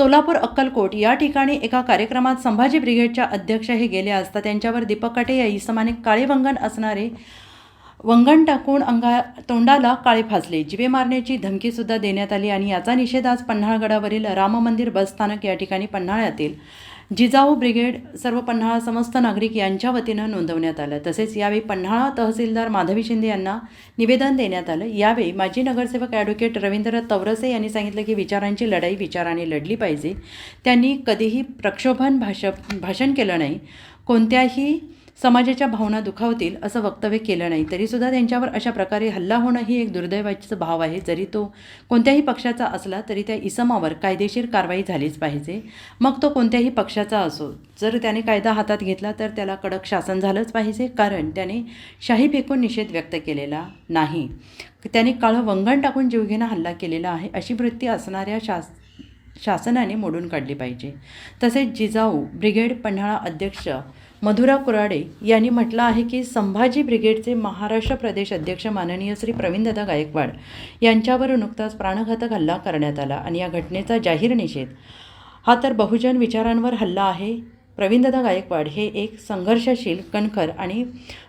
सोलापूर अक्कलकोट या ठिकाणी एका कार्यक्रमात संभाजी ब्रिगेडच्या अध्यक्ष हे गेले असता त्यांच्यावर दीपक काटे या इसमाने काळे वंगण असणारे वंगण टाकून अंगा तोंडाला काळे फासले. जिवे मारण्याची धमकीसुद्धा देण्यात आली आणि याचा निषेध आज पन्हाळगडावरील राम मंदिर बसस्थानक या ठिकाणी पन्हाळ्यातील जिजाऊ ब्रिगेड सर्व पन्हाळा समस्त नागरिक यांच्या वतीनं नोंदवण्यात आलं. तसेच यावेळी पन्हाळा तहसीलदार माधवी शिंदे यांना निवेदन देण्यात आलं. यावेळी माजी नगरसेवक ॲडव्होकेट रवींद्र तवरसे यांनी सांगितलं की विचारांची लढाई विचाराने लढली पाहिजे. त्यांनी कधीही प्रक्षोभन भाष भाषण केलं नाही. कोणत्याही समाजाच्या भावना दुखावतील असं वक्तव्य केलं नाही. तरीसुद्धा त्यांच्यावर अशा प्रकारे हल्ला होणं ही एक दुर्दैवाचा भाव आहे. जरी तो कोणत्याही पक्षाचा असला तरी त्या इसमावर कायदेशीर कारवाई झालीच पाहिजे. मग तो कोणत्याही पक्षाचा असो जर त्याने कायदा हातात घेतला तर त्याला कडक शासन झालंच पाहिजे कारण त्याने शाही फेकून निषेध व्यक्त केलेला नाही. त्याने काळं वंगण टाकून जीवघेणा हल्ला केलेला आहे अशी वृत्ती असणाऱ्या शास शासनाने मोडून काढली पाहिजे. तसेच जिजाऊ ब्रिगेड पन्हाळा अध्यक्ष मधुरा कुराडे यांनी म्हटलं आहे की संभाजी ब्रिगेडचे महाराष्ट्र प्रदेश अध्यक्ष माननीय श्री प्रवीणदादा गायकवाड यांच्यावर नुकताच प्राणघातक हल्ला करण्यात आला आणि या घटनेचा जाहीर निषेध. हा तर बहुजन विचारांवर हल्ला आहे. प्रवीणदादा गायकवाड हे एक संघर्षशील कणखर आणि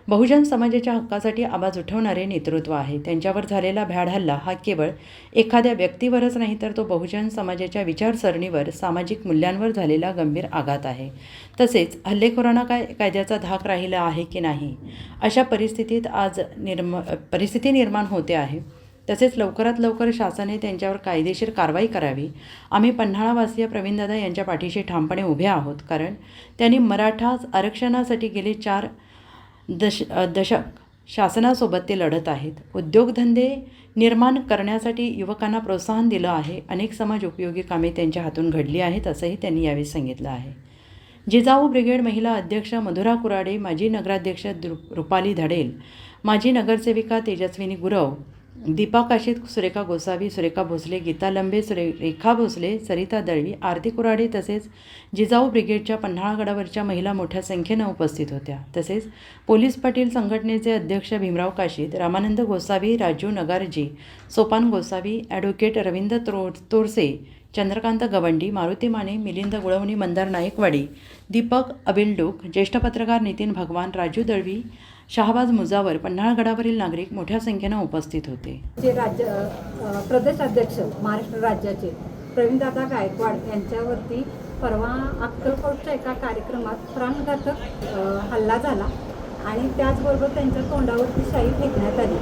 बहुजन समाजाच्या हक्कासाठी आवाज उठवणारे नेतृत्व आहे. त्यांच्यावर झालेला भ्याड हल्ला हा केवळ एखाद्या व्यक्तीवरच नाही तर तो बहुजन समाजाच्या विचारसरणीवर सामाजिक मूल्यांवर झालेला गंभीर आघात आहे. तसेच हल्लेखोरांना काय कायद्याचा धाक राहिला आहे की नाही? अशा परिस्थितीत आज निर्म परिस्थिती निर्माण होते आहे. तसेच लवकरात लवकर शासनाने त्यांच्यावर कायदेशीर कारवाई करावी. आम्ही पन्हाळावासीय प्रवीणदादा यांच्या पाठीशी ठामपणे उभे आहोत. कारण त्यांनी मराठा आरक्षणासाठी गेले चार दश दशक शासनासोबत ते लढत आहेत. उद्योगधंदे निर्माण करण्यासाठी युवकांना प्रोत्साहन दिलं आहे. अनेक समाज उपयोगी कामे त्यांच्या हातून घडली आहेत असंही त्यांनी यावेळी सांगितलं आहे. जिजाऊ ब्रिगेड महिला अध्यक्ष मधुरा कुराडे माजी नगराध्यक्ष द्रु रुपाली धडेल माजी नगरसेविका तेजस्विनी गुरव दीपा काशीत सुरेखा गोसावी सुरेखा भोसले गीता लंबे सुरे रेखा भोसले सरिता दळवी आरती कुराडे तसेच जिजाऊ ब्रिगेडच्या पन्हाळगडावरच्या महिला मोठ्या संख्येनं उपस्थित होत्या. तसेच पोलीस पाटील संघटनेचे अध्यक्ष भीमराव काशीत रामानंद गोसावी राजू नगारजी सोपान गोसावी ॲडव्होकेट रवींद्र त्रो तोरसे चंद्रकांत गवंडी मारुती माने मिलिंद गुळवणी मंदार नायकवाडी दीपक अबिलडूक ज्येष्ठ पत्रकार नितीन भगवान राजू दळवी शहाबाज मुजावर पन्हाळगडावरील नागरिक मोठ्या संख्येनं उपस्थित होते. जे राज्य प्रदेश अध्यक्ष महाराष्ट्र राज्याचे प्रवीणदादा गायकवाड यांच्यावरती परवा अक्कलकोटच्या एका कार्यक्रमात प्राणघातक हल्ला झाला आणि त्याचबरोबर त्यांच्या तोंडावरती शाही फेकण्यात आली.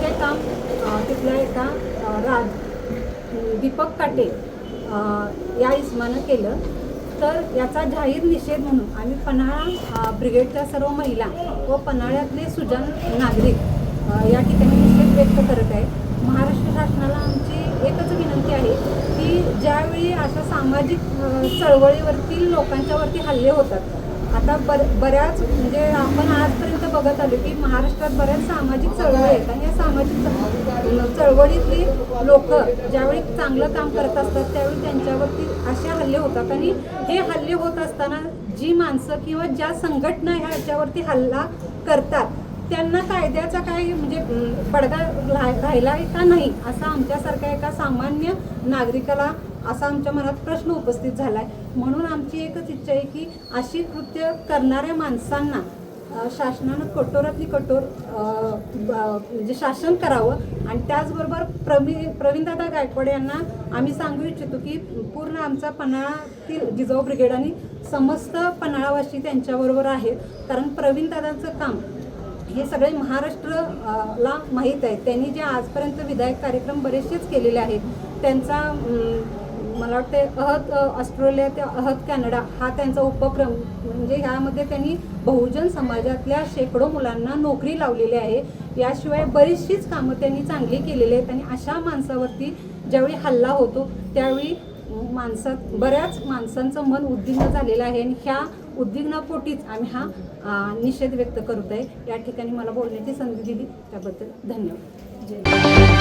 हे काम तिथल्या एका राज दीपक काटे या इस्मानं केलं. तर याचा जाहीर निषेध म्हणून आम्ही पन्हाळा ब्रिगेडच्या सर्व महिला व पन्हाळ्यातले सुजन नागरिक या ठिकाणी निषेध व्यक्त करत आहे महाराष्ट्र शासनाला आमची एकच विनंती आहे की ज्यावेळी अशा सामाजिक चळवळीवरती लोकांच्यावरती हल्ले होतात आता बर बऱ्याच म्हणजे आपण आजपर्यंत बघत आलो की महाराष्ट्रात बऱ्याच सामाजिक चळवळी आहेत आणि या सामाजिक चळवळीतली लोक ज्यावेळी चांगलं काम करत असतात त्यावेळी त्यांच्यावरती असे हल्ले होतात आणि हे हल्ले होत असताना जी माणसं किंवा ज्या संघटना ह्याच्यावरती हल्ला करतात त्यांना कायद्याचा काही म्हणजे पडदा राहिला आहे का नाही असा आमच्यासारख्या एका सामान्य नागरिकाला असा आमच्या मनात प्रश्न उपस्थित झाला आहे म्हणून आमची एकच इच्छा आहे की अशी कृत्य करणाऱ्या माणसांना शासनानं कठोरातली कठोर म्हणजे शासन करावं. आणि त्याचबरोबर प्रवी प्रवीणदादा गायकवाड यांना आम्ही सांगू इच्छितो की पूर्ण आमचा पन्हाळातील जिजाऊ ब्रिगेड आणि समस्त पन्हाळावासी त्यांच्याबरोबर आहेत. कारण प्रवीणदादांचं काम हे सगळे महाराष्ट्र ला माहीत आहे. त्यांनी जे आजपर्यंत विधायक कार्यक्रम बरेचसेच केलेले आहेत त्यांचा मला वाटते अहत ऑस्ट्रेलिया ते अहत कॅनडा हा त्यांचा उपक्रम म्हणजे ह्यामध्ये त्यांनी बहुजन समाजातल्या शेकडो मुलांना नोकरी लावलेली आहे. याशिवाय बरीचशीच कामं त्यांनी चांगली केलेली आहेत आणि अशा माणसावरती ज्यावेळी हल्ला होतो त्यावेळी माणसात बऱ्याच माणसांचं मन उद्विग्न झालेलं आहे आणि ह्या उद्विग्नापोटीच आम्ही हा निषेध व्यक्त करत आहे या ठिकाणी मला बोलण्याची संधी दिली. त्याबद्दल धन्यवाद. जय